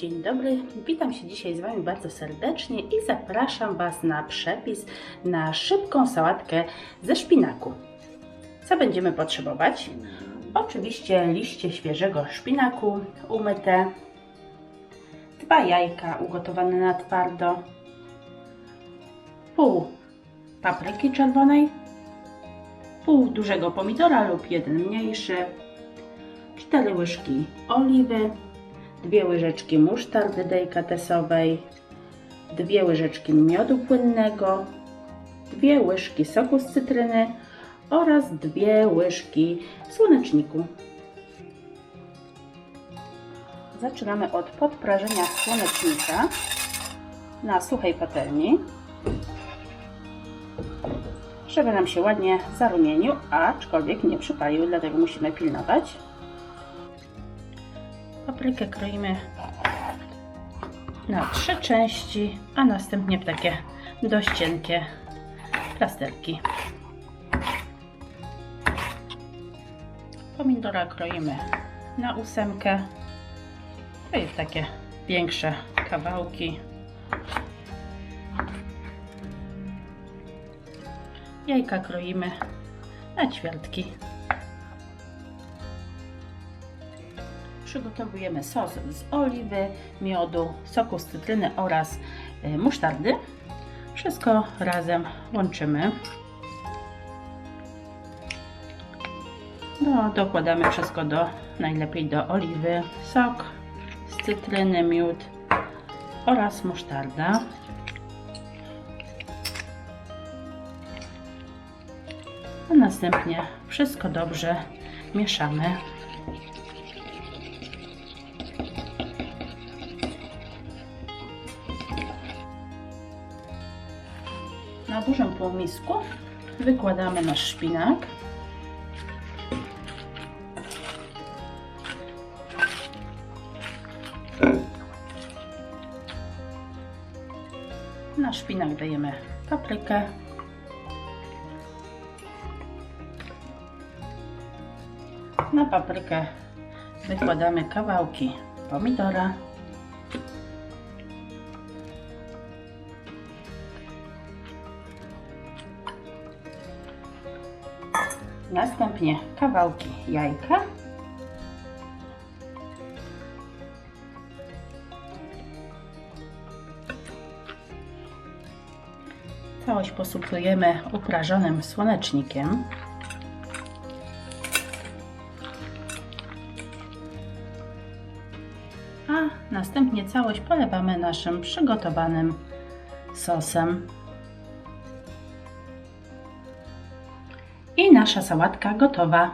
Dzień dobry, witam się dzisiaj z Wami bardzo serdecznie i zapraszam Was na przepis na szybką sałatkę ze szpinaku. Co będziemy potrzebować? Oczywiście liście świeżego szpinaku umyte, dwa jajka ugotowane na twardo, pół papryki czerwonej, pół dużego pomidora lub jeden mniejszy, 4 łyżki oliwy, dwie łyżeczki musztardy delikatesowej, dwie łyżeczki miodu płynnego, dwie łyżki soku z cytryny oraz dwie łyżki słoneczniku. Zaczynamy od podprażenia słonecznika na suchej patelni, żeby nam się ładnie zarumienił, aczkolwiek nie przypalił, dlatego musimy pilnować. Paprykę kroimy na trzy części, a następnie w takie dość cienkie plasterki. Pomidora kroimy na ósemkę. To jest takie większe kawałki. Jajka kroimy na ćwiartki. Przygotowujemy sos z oliwy, miodu, soku z cytryny oraz y, musztardy. Wszystko razem łączymy. No, dokładamy wszystko do, najlepiej do oliwy, sok z cytryny, miód oraz musztarda. A następnie wszystko dobrze mieszamy. Na dużym półmisku wykładamy nasz szpinak. Na szpinak dajemy paprykę. Na paprykę wykładamy kawałki pomidora. Następnie kawałki jajka. Całość posypujemy uprażonym słonecznikiem. A następnie całość polewamy naszym przygotowanym sosem. I nasza sałatka gotowa.